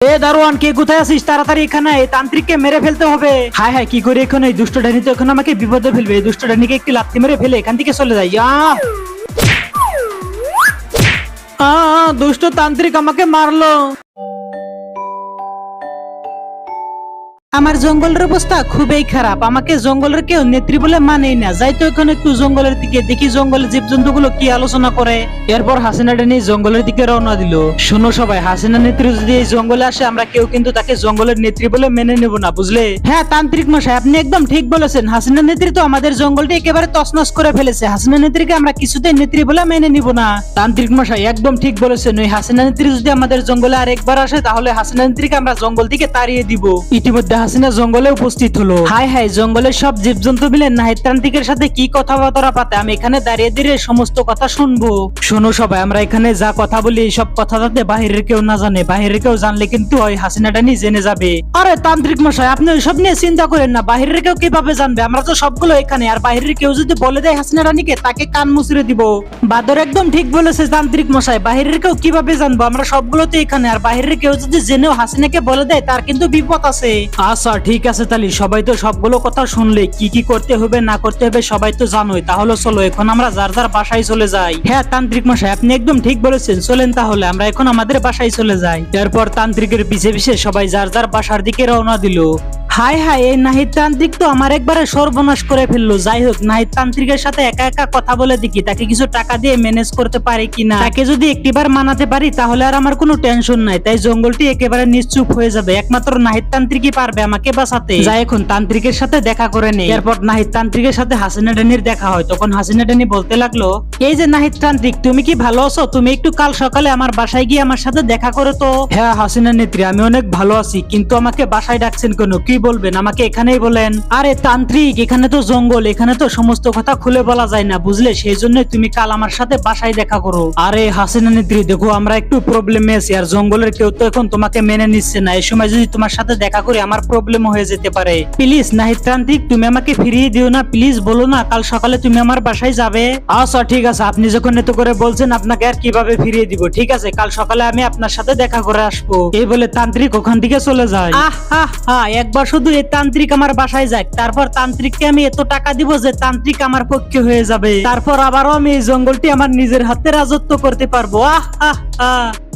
এ দারোয়ান, কে কোথায় আছিস? তাড়াতাড়ি এখানে এই তান্ত্রিককে মেরে ফেলতে হবে। হায় হায়, কি করে এখন? এই দুষ্ট ডাইনি তো এখন আমাকে বিপদে ফেলবে। এই দুষ্ট ডাইনিকে একটি লাথি মেরে ফেলে, এখান থেকে চলে যাই। দুষ্ট তান্ত্রিক আমাকে মারলো। আমার জঙ্গলের অবস্থা খুবই খারাপ। আমাকে জঙ্গলের কেউ নেত্রী বলে মানেই না। যাই তো এখন একটু জঙ্গলের দিকে দেখি জঙ্গলের জীবজন্তু গুলো কি আলোচনা করে। এরপর হাসিনা ডানি জঙ্গলের দিকে রওনা দিল। শোনো সবাই হাসিনা নেত্রী যদি এই জঙ্গলে আসে, আমরা কেউ কিন্তু তাকে জঙ্গলের নেত্রী বলে মেনে নেব না, বুঝলে? হ্যাঁ তান্ত্রিক মশাই, আপনি একদম ঠিক বলেছেন। হাসিনা নেত্রী তো আমাদের জঙ্গলটি একেবারে তছনছ করে ফেলেছে। হাসিনা নেত্রীকে আমরা কিছুতেই নেত্রী বলে মেনে নিব না। তান্ত্রিক মশাই, একদম ঠিক বলেছেন। ওই হাসিনা নেত্রী যদি আমাদের জঙ্গলে আর একবার আসে, তাহলে হাসিনা নেত্রীকে আমরা জঙ্গল থেকে তাড়িয়ে দিব। ইতিমধ্যে হাসিনা জঙ্গলে উপস্থিত হলো। হাই হাই জঙ্গলের সব জীবজন্তু মিলে নাহিদ তান্ত্রিকের সাথে কি কথাবার্তা পাতে? আমি এখানে দাঁড়িয়ে দাঁড়িয়ে সমস্ত কথা শুনব। শোনো সবাই আমরা এখানে যা কথা বলি সব কথা যাতে বাহিরের কেউ না জানে। বাহিরের কেউ জানলে কিন্তু ওই হাসিনাটা নিয়ে জেনে যাবে। আরে তান্ত্রিক মশাই আপনি ওইসব নিয়ে চিন্তা করেন না। বাহিরের কেউ কীভাবে জানবে? আমরা তো সবগুলো এখানে আর বাহিরের কেউ যদি বলে দেয় হাসিনা রানীকে তাকে কান মুচড়ে দিব। বাদর একদম ঠিক বলেছে তান্ত্রিক মশাই বাহিরের কেউ কীভাবে জানব? আমরা সবগুলো তো এখানে আর বাহিরের কেউ যদি জেনেও হাসিনাকে বলে দেয় তার কিন্তু বিপদ আছে। আচ্ছা ঠিক আছে তাহলে। সবাই তো সবগুলো কথা শুনলে। কি কি করতে হবে, না করতে হবে, সবাই তো জানোই। তাহলে চলো, এখন আমরা যার যার বাসায় চলে যাই। হ্যাঁ তান্ত্রিক মশাই, আপনি একদম ঠিক বলেছেন। চলেন তাহলে, আমরা এখন আমাদের বাসায় চলে যাই। এরপর তান্ত্রিকের পিছে পিছে সবাই যার যার বাসার দিকে রওনা দিল। হাই হাই এই নাহিদ তান্ত্রিক তো আমার একবারে সর্বনাশ করে ফেলল। যাই হোক নাহিদ তান্ত্রিকের সাথে একা একা কথা বলে দেখি, তাকে কিছু টাকা দিয়ে ম্যানেজ করতে পারি কিনা। তাকে যদি একটিবার মানাতে পারি, তাহলে আর আমার কোনো টেনশন নাই, তাই জঙ্গলটি একেবারে নিশ্চুপ হয়ে যাবে। একমাত্র নাহিদ তান্ত্রিকই পারবে আমাকে বাঁচাতে। যাই এখন তান্ত্রিকের সাথে দেখা করে নেই। এরপর নাহিদ তান্ত্রিকের সাথে হাসিনা ডানির দেখা হয়। তখন হাসিনা ডানি বলতে লাগল, এই যে নাহিদ তান্ত্রিক তুমি কি ভালো আছো? তুমি একটু কাল সকালে আমার বাসায় গিয়ে আমার সাথে দেখা করো তো? হ্যাঁ হাসিনা নেত্রী, আমি অনেক ভালো আছি, কিন্তু আমাকে বাসায় ডাকছেন কেন? কি বলবেন আমাকে এখানেই বলেন। আরে তান্ত্রিক এখানে তো জঙ্গল এখানে তো সমস্ত কথা খুলে বলা যায় না বুঝলে? সেই জন্য তুমি কাল আমার সাথে বাসায় দেখা করো। আরে হাসিনা নেত্রী দেখো আমরা একটু প্রবলেমে আছি আর জঙ্গলের কেউ তো এখন তোমাকে মেনে নিচ্ছে না। এই সময় যদি তোমার সাথে দেখা করি আমার প্রবলেম হয়ে যেতে পারে। প্লিজ নাহিদ তান্ত্রিক তুমি আমাকে ফিরিয়ে দিও না প্লিজ বলো না কাল সকালে তুমি আমার বাসায় যাবে? আচ্ছা ঠিক আছে আপনি যখন এত করে বলছেন আপনাকে আর কীভাবে ফিরিয়ে দিব? ঠিক আছে কাল সকালে আমি আপনার সাথে দেখা করে আসব। এই বলে তান্ত্রিক ওখান থেকে চলে যায়। আহ আহ আহ, একবার শুধু এই তান্ত্রিক আমার বাসায় যাক। তারপর তান্ত্রিককে আমি এত টাকা দিব যে তান্ত্রিক আমার পক্ষে হয়ে যাবে। তারপর আবারও আমি এই জঙ্গলটি আমার নিজের হাতে রাজত্ব করতে পারব। আহ আহ আহ।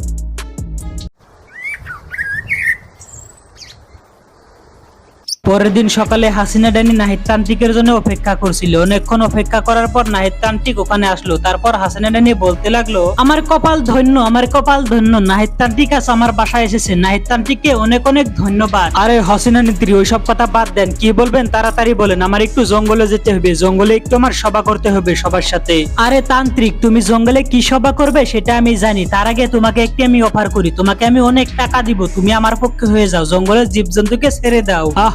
পরের দিন সকালে হাসিনা ডানি নাহিদ তান্ত্রিকের জন্য অপেক্ষা করছিল। অনেকক্ষণ অপেক্ষা করার পর নাহিদ তান্ত্রিক ওখানে আসলো। তারপর হাসিনা ডানি বলতে লাগল, আমার কপাল ধন্য, আমার কপাল ধন্য। নাহিদ তান্ত্রিক আজ আমার বাসায় এসেছে। নাহিদ তান্ত্রিককে অনেক অনেক ধন্যবাদ। আরে হাসিনা নেত্রী, ওইসব কথা বাদ দেন। কি বলবেন? তাড়াতাড়ি বলেন। আমার একটু জঙ্গলে যেতে হবে। জঙ্গলে একটু আমার সভা করতে হবে সবার সাথে। আরে তান্ত্রিক, তুমি জঙ্গলে কি সভা করবে সেটা আমি জানি। তার আগে তোমাকে একটি আমি অফার করি। তোমাকে আমি অনেক টাকা দিব। তুমি আমার পক্ষে হয়ে যাও। জঙ্গলের জীবজন্তুকে ছেড়ে দাও। আহ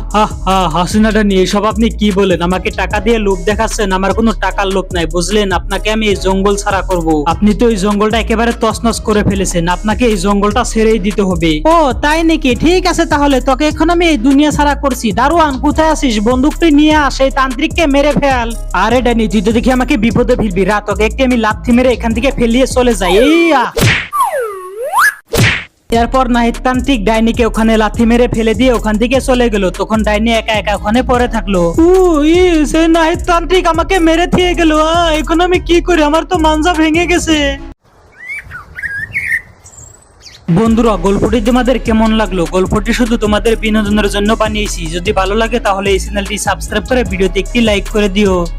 হাসিনাটা নিয়ে এসব আপনি কি বলেন? আমাকে টাকা দিয়ে লোভ দেখাচ্ছেন, আমার কোনো টাকার লোভ নাই, বুঝলেন? আপনাকে আমি এই জঙ্গল ছাড়া করব। আপনি তো এই জঙ্গলটা একেবারে তছনছ করে ফেলেছেন, আপনাকে এই জঙ্গলটা ছেড়েই দিতে হবে। ও, তাই নাকি? ঠিক আছে তাহলে, তোকে এখন আমি এই দুনিয়া ছাড়া করছি। দারোয়ান, কোথায় আছিস? বন্দুকটি নিয়ে আসে তান্ত্রিককে মেরে ফেল। আরে ডানি তুই তো দেখি আমাকে বিপদে ফেলবি। রাত, তোকে একটি আমি লাথি মেরে এখান থেকে ফেলিয়ে চলে যাই। এই! এরপর নাহিদ তান্ত্রিক ডাইনিকে ওখানে লাথি মেরে ফেলে দিয়ে ওখান থেকে চলে গেল। তখন ডাইনি একা একা ওখানে পড়ে থাকল। সে আমাকে মেরে দিয়ে গেল। এখন আমি কি করি? আমার তো মানজা ভেঙে গেছে। বন্ধুরা, গল্পটি তোমাদের কেমন লাগল? গল্পটি শুধু তোমাদের বিনোদনের জন্য বানিয়েছি। যদি ভালো লাগে তাহলে এই চ্যানেলটি সাবস্ক্রাইব করে ভিডিওতে একটি লাইক করে দিও।